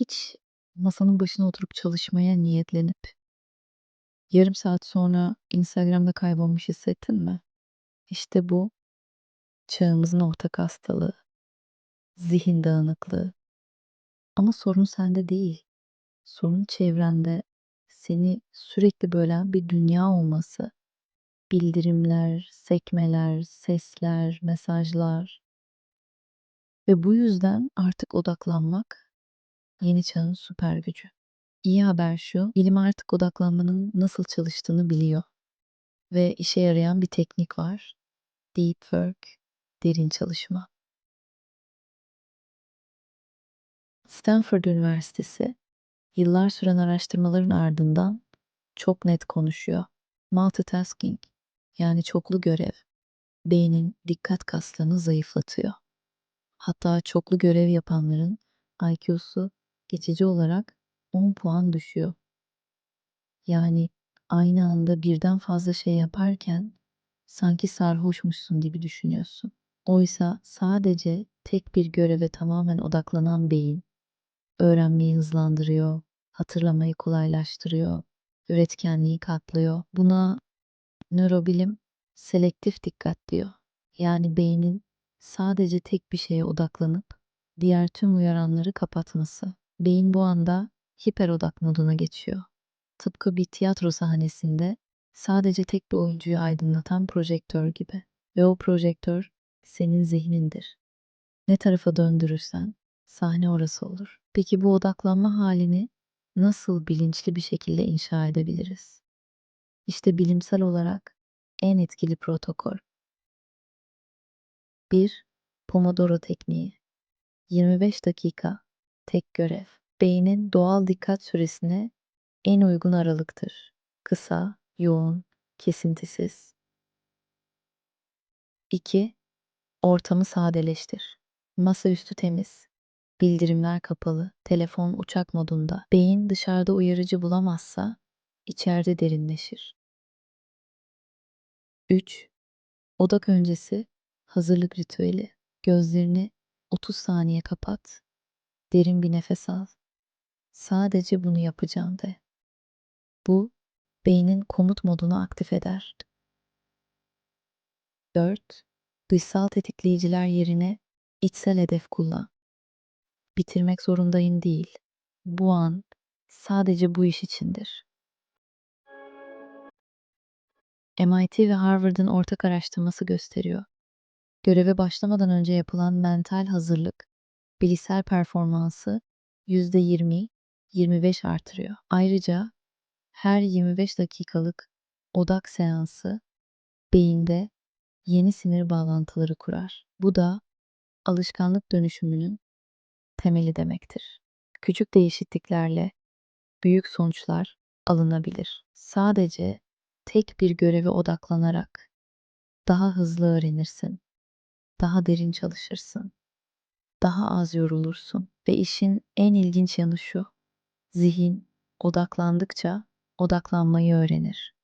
Hiç masanın başına oturup çalışmaya niyetlenip yarım saat sonra Instagram'da kaybolmuş hissettin mi? İşte bu çağımızın ortak hastalığı. Zihin dağınıklığı. Ama sorun sende değil. Sorun çevrende seni sürekli bölen bir dünya olması. Bildirimler, sekmeler, sesler, mesajlar. Ve bu yüzden artık odaklanmak yeni çağın süper gücü. İyi haber şu, bilim artık odaklanmanın nasıl çalıştığını biliyor. Ve işe yarayan bir teknik var. Deep work, derin çalışma. Stanford Üniversitesi yıllar süren araştırmaların ardından çok net konuşuyor. Multitasking yani çoklu görev beynin dikkat kaslarını zayıflatıyor. Hatta çoklu görev yapanların IQ'su geçici olarak 10 puan düşüyor. Yani aynı anda birden fazla şey yaparken sanki sarhoşmuşsun gibi düşünüyorsun. Oysa sadece tek bir göreve tamamen odaklanan beyin öğrenmeyi hızlandırıyor, hatırlamayı kolaylaştırıyor, üretkenliği katlıyor. Buna nörobilim selektif dikkat diyor. Yani beynin sadece tek bir şeye odaklanıp diğer tüm uyaranları kapatması. Beyin bu anda hiper odak moduna geçiyor. Tıpkı bir tiyatro sahnesinde sadece tek bir oyuncuyu aydınlatan projektör gibi. Ve o projektör senin zihnindir. Ne tarafa döndürürsen sahne orası olur. Peki bu odaklanma halini nasıl bilinçli bir şekilde inşa edebiliriz? İşte bilimsel olarak en etkili protokol. 1. Pomodoro tekniği. 25 dakika tek görev. Beynin doğal dikkat süresine en uygun aralıktır. Kısa, yoğun, kesintisiz. 2. Ortamı sadeleştir. Masaüstü temiz. Bildirimler kapalı. Telefon uçak modunda. Beyin dışarıda uyarıcı bulamazsa içeride derinleşir. 3. Odak öncesi hazırlık ritüeli. Gözlerini 30 saniye kapat. Derin bir nefes al. Sadece bunu yapacağım de. Bu beynin komut modunu aktif eder. 4. Dışsal tetikleyiciler yerine içsel hedef kullan. Bitirmek zorundayım değil. Bu an sadece bu iş içindir. MIT ve Harvard'ın ortak araştırması gösteriyor. Göreve başlamadan önce yapılan mental hazırlık, bilişsel performansı %20-25 artırıyor. Ayrıca her 25 dakikalık odak seansı beyinde yeni sinir bağlantıları kurar. Bu da alışkanlık dönüşümünün temeli demektir. Küçük değişikliklerle büyük sonuçlar alınabilir. Sadece tek bir göreve odaklanarak daha hızlı öğrenirsin, daha derin çalışırsın, daha az yorulursun ve işin en ilginç yanı şu. Zihin odaklandıkça odaklanmayı öğrenir.